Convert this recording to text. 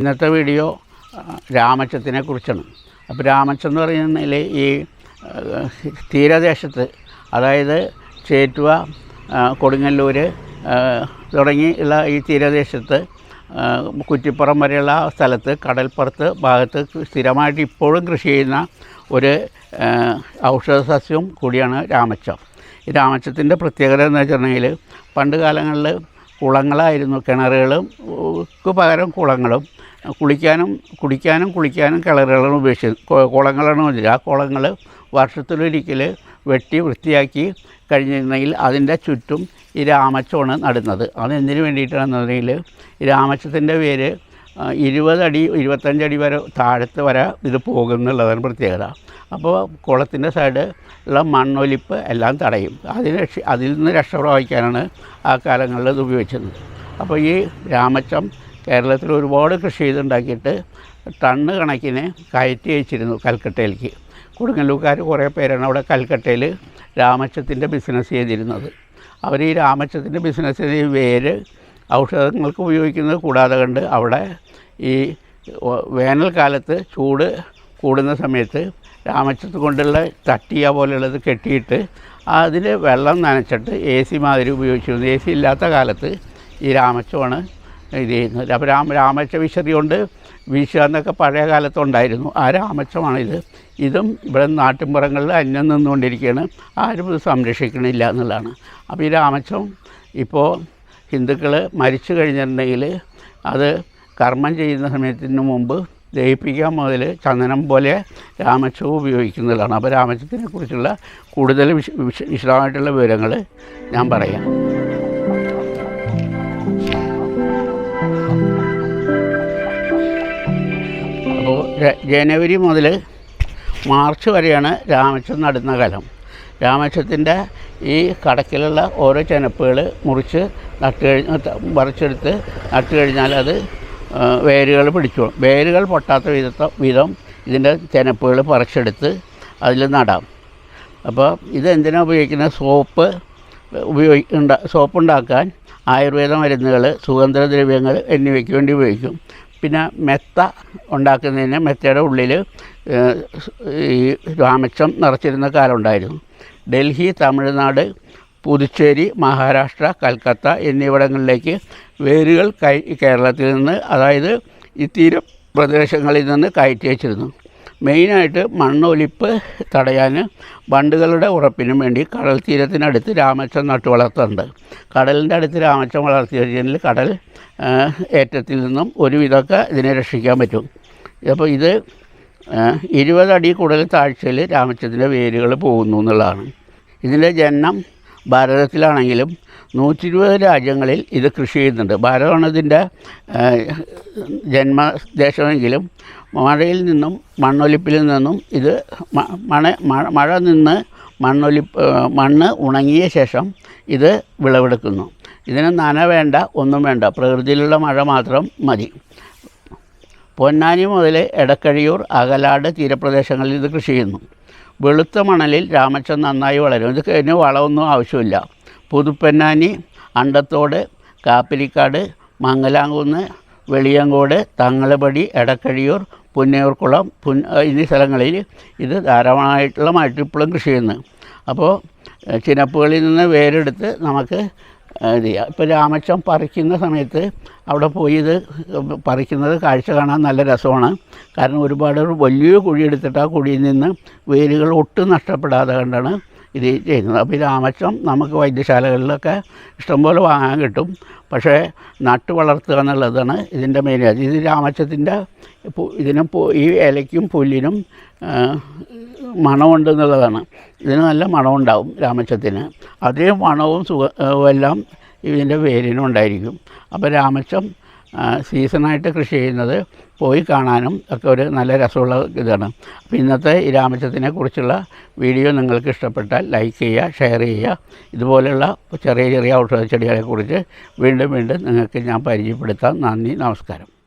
ഇന്നത്തെ വീഡിയോ രാമച്ചത്തിനെ കുറിച്ചാണ്. അപ്പോൾ രാമച്ചം എന്ന് പറയുന്നതിൽ ഈ തീരദേശത്ത് അതായത് ചേറ്റുവ കൊടുങ്ങല്ലൂർ തുടങ്ങിയുള്ള ഈ തീരദേശത്ത് കുറ്റിപ്പുറം വരെയുള്ള സ്ഥലത്ത് കടൽപ്പുറത്ത് ഭാഗത്ത് സ്ഥിരമായിട്ട് ഇപ്പോഴും കൃഷി ചെയ്യുന്ന ഒരു ഔഷധ സസ്യവും കൂടിയാണ് രാമച്ചം. ഈ രാമച്ചത്തിന്റെ പ്രത്യേകത എന്ന് വെച്ചിട്ടുണ്ടെങ്കിൽ പണ്ട് കാലങ്ങളിൽ കുളങ്ങളായിരുന്നു കിണറുകളും പകരം കുളങ്ങളും. കുളിക്കാനും കുടിക്കാനും കുളിക്കാനും കിണറുകളും ഉപേക്ഷിച്ചു കു- കുളങ്ങളാണ് വന്നത് ആ കുളങ്ങൾ വർഷത്തിലൊരിക്കൽ വെട്ടി വൃത്തിയാക്കി കഴിഞ്ഞിരുന്നെങ്കിൽ അതിന്റെ ചുറ്റും ഈ രാമച്ചമാണ് നടുന്നത്. അതെന്തിനു വേണ്ടിയിട്ടാണെന്നുണ്ടെങ്കിൽ രാമച്ചത്തിന്റെ പേര് ഇരുപതടി ഇരുപത്തഞ്ചടി വരെ താഴത്ത് വരെ ഇത് പോകുന്നുള്ളതാണ് പ്രത്യേകത. അപ്പോൾ കുളത്തിന്റെ സൈഡ് ഉള്ള മണ്ണൊലിപ്പ് എല്ലാം തടയും. അതിന് അതിൽ നിന്ന് രക്ഷപ്രാപിക്കാനാണ് ആ കാലങ്ങളിൽ ഇത് ഉപയോഗിച്ചത്. അപ്പോൾ ഈ രാമച്ചം കേരളത്തിൽ ഒരുപാട് കൃഷി ചെയ്തുണ്ടാക്കിയിട്ട് ടണ്ണ് കണക്കിന് കയറ്റി അയച്ചിരുന്നു കൽക്കട്ടയിലേക്ക്. കൊടുങ്ങല്ലൂക്കാർ കുറേ പേരാണ് അവിടെ കൽക്കട്ടയിൽ രാമച്ചത്തിന്റെ ബിസിനസ് ചെയ്തിരുന്നത്. അവർ ഈ രാമച്ചത്തിന്റെ ബിസിനസ് ചെയ്ത ഈ വേര് ഔഷധങ്ങൾക്ക് ഉപയോഗിക്കുന്നത് കൂടാതെ കണ്ട് അവിടെ ഈ വേനൽക്കാലത്ത് ചൂട് കൂടുന്ന സമയത്ത് രാമച്ചത്ത് കൊണ്ടുള്ള തട്ടിയ പോലെയുള്ളത് കെട്ടിയിട്ട് അതിൽ വെള്ളം നനച്ചിട്ട് എ സി മാതിരി ഉപയോഗിച്ചിരുന്നു. എ സി ഇല്ലാത്ത കാലത്ത് ഈ രാമച്ചമാണ് ഇത് ചെയ്യുന്നത്. അപ്പോൾ രാമ രാമച്ച വിശറി കൊണ്ട് വീശുക എന്നൊക്കെ പഴയ കാലത്തുണ്ടായിരുന്നു ആ രാമച്ചമാണിത് ഇതും ഇവിടെ നാട്ടിൻപുറങ്ങളിൽ അന്യം നിന്നുകൊണ്ടിരിക്കുകയാണ്. ആരും ഇത് സംരക്ഷിക്കണില്ല എന്നുള്ളതാണ്. അപ്പോൾ ഈ രാമച്ചം ഇപ്പോൾ ഹിന്ദുക്കൾ മരിച്ചു കഴിഞ്ഞിട്ടുണ്ടെങ്കിൽ അത് കർമ്മം ചെയ്യുന്ന സമയത്തിന് മുമ്പ് ദഹിപ്പിക്കാൻ മുതൽ ചന്ദനം പോലെ രാമച്ചവും ഉപയോഗിക്കുന്നതാണ്. അപ്പോൾ രാമച്ചത്തിനെ കുറിച്ചുള്ള കൂടുതൽ വിശ വിശ വിശദമായിട്ടുള്ള വിവരങ്ങൾ ഞാൻ പറയാം. അപ്പോൾ ജനുവരി മുതൽ മാർച്ച് വരെയാണ് രാമച്ചം നടുന്ന കാലം. രാമച്ചത്തിന്റെ ഈ കടക്കിലുള്ള ഓരോ ചെനപ്പുകൾ മുറിച്ച് നട്ട് കഴിഞ്ഞ് നട്ടുകഴിഞ്ഞാൽ കഴിഞ്ഞാൽ അത് വേരുകൾ പിടിച്ചോളും വേരുകൾ പൊട്ടാത്ത വിധത്ത വിധം ഇതിന്റെ ചെനപ്പുകൾ പറിച്ചെടുത്ത് അതിൽ നടാം. അപ്പോൾ ഇതെന്തിനാണ് ഉപയോഗിക്കുന്നത്? സോപ്പ് ഉപയോഗി ഉണ്ടാ സോപ്പ് ഉണ്ടാക്കാൻ ആയുർവേദ മരുന്നുകൾ സുഗന്ധദ്രവ്യങ്ങൾ എന്നിവയ്ക്ക് വേണ്ടി ഉപയോഗിക്കും. പിന്നെ മെത്ത ഉണ്ടാക്കുന്നതിന് മെത്തയുടെ ഉള്ളിൽ ഈ രാമക്ഷം നിറച്ചിരുന്ന കാലം ഉണ്ടായിരുന്നു. ഡൽഹി തമിഴ്നാട് പുതുച്ചേരി മഹാരാഷ്ട്ര കൽക്കത്ത എന്നിവിടങ്ങളിലേക്ക് വേരുകൾ കൈ കേരളത്തിൽ നിന്ന് അതായത് ഈ തീരപ്രദേശങ്ങളിൽ നിന്ന് കയറ്റി വച്ചിരുന്നു. മെയിനായിട്ട് മണ്ണൊലിപ്പ് തടയാൻ ബണ്ടുകളുടെ ഉറപ്പിനും വേണ്ടി കടൽ തീരത്തിനടുത്ത് രാമച്ചം നട്ടു വളർത്തുന്നുണ്ട്. കടലിന്റെ അടുത്ത് രാമച്ചം വളർത്തി കഴിഞ്ഞാൽ കടൽ ഏറ്റത്തിൽ നിന്നും ഒരുവിധമൊക്കെ ഇതിനെ രക്ഷിക്കാൻ പറ്റും. അപ്പോൾ ഇത് ഇരുപതടി കൂടുതൽ താഴ്ചയിൽ രാമച്ചത്തിന്റെ വേരുകൾ പോകുന്നു എന്നുള്ളതാണ്. ഇതിന്റെ ജനനം ഭാരതത്തിലാണെങ്കിലും നൂറ്റി ഇരുപത് രാജ്യങ്ങളിൽ ഇത് കൃഷി ചെയ്യുന്നുണ്ട്. ഭാരതമാണ് ഇതിന്റെ ജന്മദേശമെങ്കിലും മഴയിൽ നിന്നും മണ്ണൊലിപ്പിൽ നിന്നും ഇത് മണ മഴ- നിന്ന് മണ്ണൊലിപ്പ് മണ്ണ് ഉണങ്ങിയ ശേഷം ഇത് വിളവെടുക്കുന്നു. ഇതിന് നന വേണ്ട ഒന്നും വേണ്ട. പ്രകൃതിയിലുള്ള മഴ മാത്രം മതി. പൊന്നാനി മുതൽ എടക്കഴിയൂർ അകലാട് തീരപ്രദേശങ്ങളിൽ ഇത് കൃഷി ചെയ്യുന്നു. വെളുത്ത മണലിൽ രാമച്ചം നന്നായി വളരും. ഇത് കഴിഞ്ഞ് വളമൊന്നും ആവശ്യമില്ല. പുതുപ്പെന്നാനി അണ്ടത്തോട് കാപ്പിലിക്കാട് മംഗലാംകുന്ന് വെളിയങ്കോട് തങ്ങളപടി എടക്കഴിയൂർ പുന്നയൂർക്കുളം പുൻ എന്നീ സ്ഥലങ്ങളിൽ ഇത് ധാരാളമായിട്ടുള്ള ഇപ്പോഴും കൃഷി ചെയ്യുന്നു. അപ്പോൾ ചിനപ്പുകളിൽ നിന്ന് വേരെടുത്ത് നമുക്ക് ഇപ്പോൾ രാമച്ചം പറിക്കുന്ന സമയത്ത് അവിടെ പോയി ഇത് പറിക്കുന്നത് കാഴ്ച കാണാൻ നല്ല രസമാണ്. കാരണം ഒരുപാട് വലിയ കുഴി എടുത്തിട്ട് ആ കുഴിയിൽ നിന്ന് വേരുകൾ ഒട്ടും നഷ്ടപ്പെടാതെ കണ്ടാണ് ഇത് ചെയ്യുന്നത്. അപ്പോൾ ഈ രാമച്ചം നമുക്ക് വൈദ്യശാലകളിലൊക്കെ ഇഷ്ടംപോലെ വാങ്ങാൻ കിട്ടും. പക്ഷേ നട്ട് വളർത്തുക എന്നുള്ളതാണ് ഇതിന്റെ മെയിൻ ഇത് രാമച്ചത്തിന്റെ ഇതിനും ഈ ഇലയ്ക്കും പുല്ലിനും മണമുണ്ട് എന്നുള്ളതാണ്. ഇതിന് നല്ല മണമുണ്ടാവും രാമച്ചത്തിന്. അതേ മണവും സുഖ എല്ലാം ഇതിന്റെ വേരിനും ഉണ്ടായിരിക്കും. അപ്പോൾ രാമച്ചം സീസണായിട്ട് കൃഷി ചെയ്യുന്നത് പോയി കാണാനും ഒക്കെ ഒരു നല്ല രസമുള്ള ഇതാണ്. അപ്പോൾ ഇന്നത്തെ ഈ രാമച്ചത്തിനെ കുറിച്ചുള്ള വീഡിയോ നിങ്ങൾക്ക് ഇഷ്ടപ്പെട്ടാൽ ലൈക്ക് ചെയ്യുക ഷെയർ ചെയ്യുക. ഇതുപോലെയുള്ള ചെറിയ ചെറിയ ഔഷധ ചെടികളെക്കുറിച്ച് വീണ്ടും വീണ്ടും നിങ്ങൾക്ക് ഞാൻ പരിചയപ്പെടുത്താം. നന്ദി നമസ്കാരം.